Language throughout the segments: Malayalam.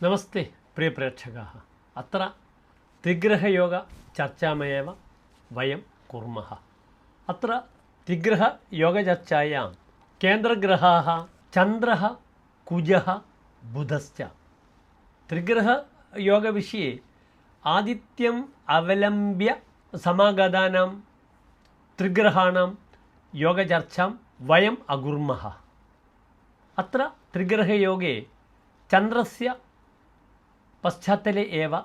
നമസ്തേ പ്രിയ പ്രേക്ഷക അത്ര ത്രിഗ്രഹയോഗ ചർച്ചാമേവ വയം കുർമ്മ അത്ര ത്രിഗ്രഹയോഗചർച്ചായാം. കേന്ദ്രഗ്രഹാ ചന്ദ്ര കുജ ബുധശ്ച. ത്രിഗ്രഹയോഗവിഷയെ ആദിത്യം അവലംബ്യ സമാഗതാനാം ത്രിഗ്രഹാണാം യോഗചർച്ചാം വയം അകുർമ്മ അത്ര ത്രിഗ്രഹയോഗേ ചന്ദ്രസ്യ పశ్చాత్తలే ఏవ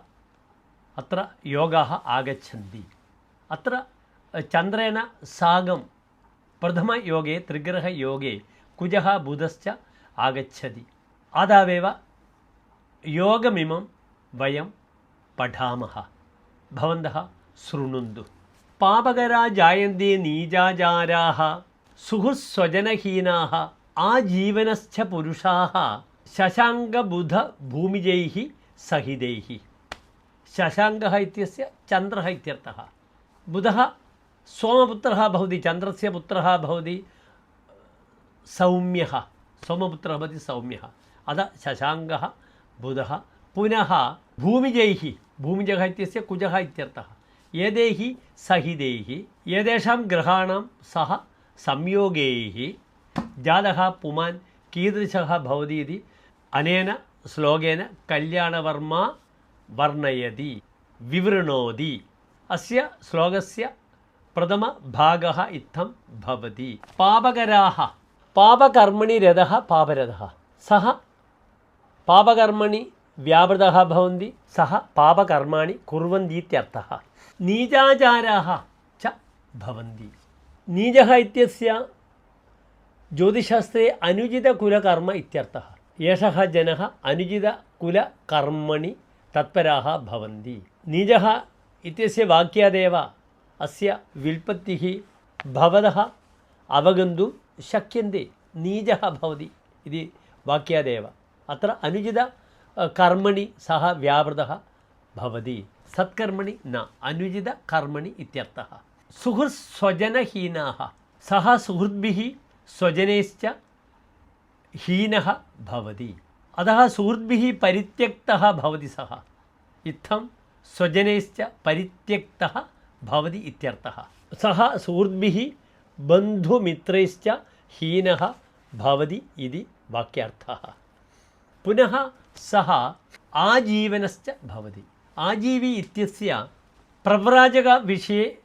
అత్ర యోగా ఆగచ్చంది అత్ర చంద్రేణ సాగం ప్రథమ యోగే త్రిగ్రహ యోగే కుజ బుధశ్చ ఆగచ్చది ఆదావేవ యోగమిమం వయం పఠామः. శృణుందు. పాపకరా జాయంతే నీజాజారా సుహుస్వజనహీనా ఆజీవనశ్చ పురుషా శశాంగబుధ భూమిజై സഹിതൈഹി ശശാങ്ക ഇത്യസ്യ ചന്ദ്ര ഇത്യർത്ഥ. ബുധ സോമപുത്ര ഭവതി ചന്ദ്രസ്യ പുത്ര ഭവതി സൗമ്യ. സോമപുത്ര ഭവതി സൗമ്യ. അത ശശാങ്ക ബുധ പുനഃ ഭൂമിജൈഹി. ഭൂമിജ ഇത്യസ്യ കുജ ഇത്യർത്ഥ. ഏതൈഹി? സഹിതൈഹി ഏതേഷാം ഗ്രഹാണാം സഹ സംയോഗൈഹി. ജാതക പുമാൻ കീദൃശ ഭവതി അനേന ശ്ലോകേന കല്യാണവർമ്മ വർണയതി വിവൃണോതി അസ്യ ശ്ലോകസ്യ പ്രഥമ ഭാഗ ഇത്തം ഭവതി. പാപകരാഹ പാപകർമ്മണി രഥ പാപരഥ. സഹ പാപകർമ്മണി വ്യാപൃതः ഭവന്തി സഹ പാപകർമാണി കുർവന്തിത്യർത്ഥः. നീചാചാരാः ച ഭവന്തി. നീചः ഇത്യസ്യ ജ്യോതിശാസ്ത്രേ അനുചിതകുലകർമ്മ ഇത്യർത്ഥः. ಯಶಃ ಜನ ಅನುಜಿತ ಕುಲಕರ್ಮಣಿ ತತ್ಪರಾಹ ಭವಂತಿ. ನಿಜಃ ಇತ್ಯಸ್ಯ ವಾಕ್ಯಾದೇವ ಅಸ್ಯ ವಿಲ್ಪತ್ತಿ ಭವದಃ ಅವಗಂದು ಶಕ್ಯಂತೆ ನೀಜ ಭವತಿ ಇದು ವಾಕ್ಯಾದೇವ. ಅತ್ರ ಅನುಜಿತ ಕರ್ಮಣಿ ಸಹ ವ್ಯಾವೃತ ಭವತಿ. ಸತ್ಕರ್ಮಣಿ ನ, ಅನುಜಿತ ಕರ್ಮಣಿ ಇತ್ಯರ್ಥ. ಸುಹೃತ್ ಸ್ವಜನಹೀನಾ ಸಹ ಸುಹೃದ್ಭಿ ಸ್ವಜನೈಶ್ಚ हीनः अतः सुहृद्भिः परित्यक्तः भवति सः। इत्थं स्वजनैश्च परित्यक्तः भवति इत्यर्थः। सः सुहृद्भिः बन्धुमित्रैश्च इति पुनः सः आजीवनश्च भवति। आजीवी इत्यस्य प्रव्राजकविषये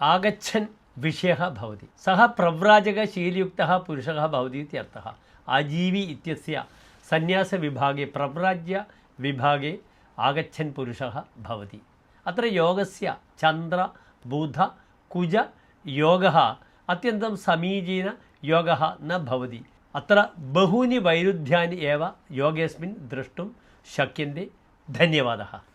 आगच्छन् विषयः भवति सः प्रव्राजकशीलयुक्तः पुरुषः भवति इत्यर्थः आजीवी इत्यस्य सन्न्यासविभागे प्रव्राज्यविभागे आगच्छन् पुरुषः भवति अत्र योगस्य चन्द्र बुध कुज योगः अत्यन्तं समीचीनयोगः न भवति अत्र बहूनि वैरुध्यानि एव योगेऽस्मिन् द्रष्टुं शक्यन्ते धन्यवादः